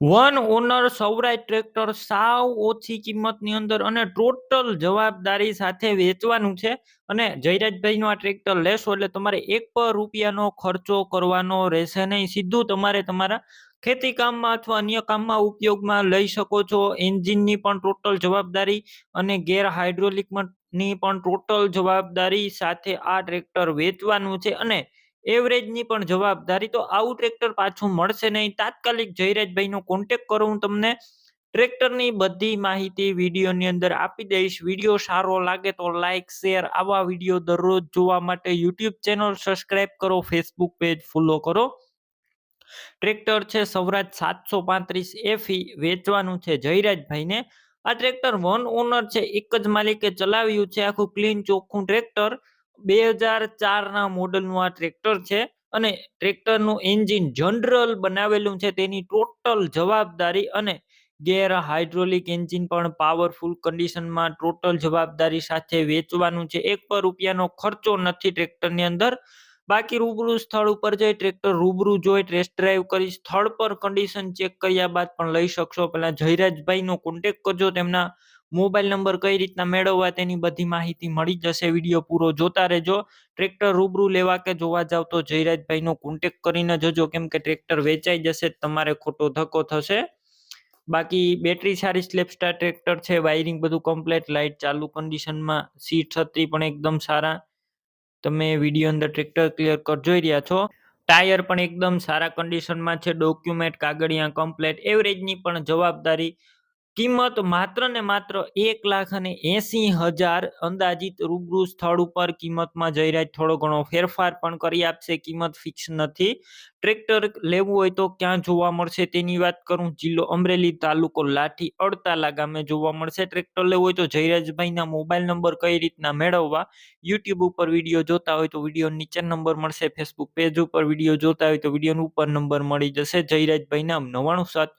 One honour Saurashtra tractor સાવ ઓછી કિંમતની અંદર અને ટોટલ જવાબદારી સાથે વેચવાનું છે. અને જયરાજભાઈનું આ ટ્રેક્ટર લેશો એટલે તમારે એક પર રૂપિયાનો ખર્ચો કરવાનો રહેશે નહીં. સીધું તમારે તમારા ખેતી કામમાં અથવા અન્ય કામમાં ઉપયોગમાં લઈ શકો છો. એન્જિનની પણ ટોટલ જવાબદારી અને ગેર હાઇડ્રોલિકની પણ ટોટલ જવાબદારી સાથે આ ટ્રેક્ટર વેચવાનું છે. અને એવરેજની પણ જવાબદારી. તો આવું ટ્રેક્ટર પાછું મળશે નહીં. તાત્કાલિક જયરાજભાઈનો કોન્ટેક કરો હું તમને. ટ્રેક્ટરની બધી માહિતી વિડીયોની અંદર આપી દઈશ. વીડિયો સારો લાગે તો લાઇક શેર આવા વીડિયો દરરોજ જોવા માટે યુટ્યુબ ચેનલ સબસ્ક્રાઈબ કરો ફેસબુક પેજ ફોલો કરો. ટ્રેક્ટર છે સૌરાજ સાતસો પાંત્રીસ એફી વેચવાનું છે જયરાજભાઈને. આ ટ્રેક્ટર વન ઓનર છે. એક જ માલિકે ચલાવ્યું છે. આખું ક્લીન ચોખ્ખું ટ્રેક્ટર. બે હજાર ચારના મોડલનું આ ટ્રેક્ટર છે અને ટ્રેક્ટરનું એન્જિન જનરલ બનાવેલું છે તેની ટોટલ જવાબદારી અને ગેર હાઇડ્રોલિક એન્જિન પણ પાવરફુલ કન્ડિશનમાં ટોટલ જવાબદારી સાથે વેચવાનું છે. એક પર રૂપિયાનો ખર્ચો નથી ટ્રેક્ટરની અંદર. બાકી રૂબરૂ સ્થળ ઉપર જઈ ટ્રેક્ટર રૂબરૂ જોઈ ટેસ્ટ ડ્રાઈવ કરી સ્થળ પર કન્ડિશન ચેક કર્યા બાદ પણ લઈ શકશો. પહેલા જયરાજભાઈનો કોન્ટેક કરજો તેમના મોબાઈલ નંબર કઈ રીતના મેળવવા તેની બધી માહિતી મળી જશે. વીડિયો પૂરો જોતા રહેજો. ટ્રેક્ટર રૂબરૂ લેવા કે જોવા જાવ તો જયરાજભાઈનો કોન્ટેક કરીને જજો. કેમ કે ટ્રેક્ટર વેચાઈ જશે તમારે ખોટો ધક્કો થશે. બાકી બેટરી સારી સ્લેપસ્ટાર ટ્રેક્ટર છે વાયરિંગ બધું કમ્પ્લેટ લાઇટ ચાલુ કન્ડિશનમાં સીટ છત્રી પણ એકદમ સારા. તમે વીડિયો અંદર ટ્રેક્ટર ક્લિયર કર જોઈ રહ્યા છો. ટાયર પણ એકદમ સારા કન્ડિશનમાં છે ડોક્યુમેન્ટ કાગળિયા કમ્પ્લેટ એવરેજની પણ જવાબદારી કિંમત માત્ર ને માત્ર એક લાખ અને એસી હજાર અંદાજિત રૂબરૂ સ્થળ ઉપર કિંમતમાં રહ્યા થોડો ઘણો ફેરફાર પણ કરી આપશે. કિંમત ફિક્સ નથી. ટ્રેક્ટર લેવું હોય તો ક્યાં જોવા મળશે? તેની વાત કરું. જિલ્લો અમરેલી તાલુકો લાઠી અડતાલા ગામે જોવા મળશે. ટ્રેક્ટર લેવું હોય તો જયરાજભાઈના મોબાઈલ નંબર કઈ રીતના મેળવવા? યુટ્યુબ ઉપર વીડિયો જોતા હોય તો વીડિયો નીચે નંબર મળશે. ફેસબુક પેજ ઉપર વીડિયો જોતા હોય તો વીડિયો ઉપર નંબર મળી જશે. જયરાજભાઈના નવાણું સાત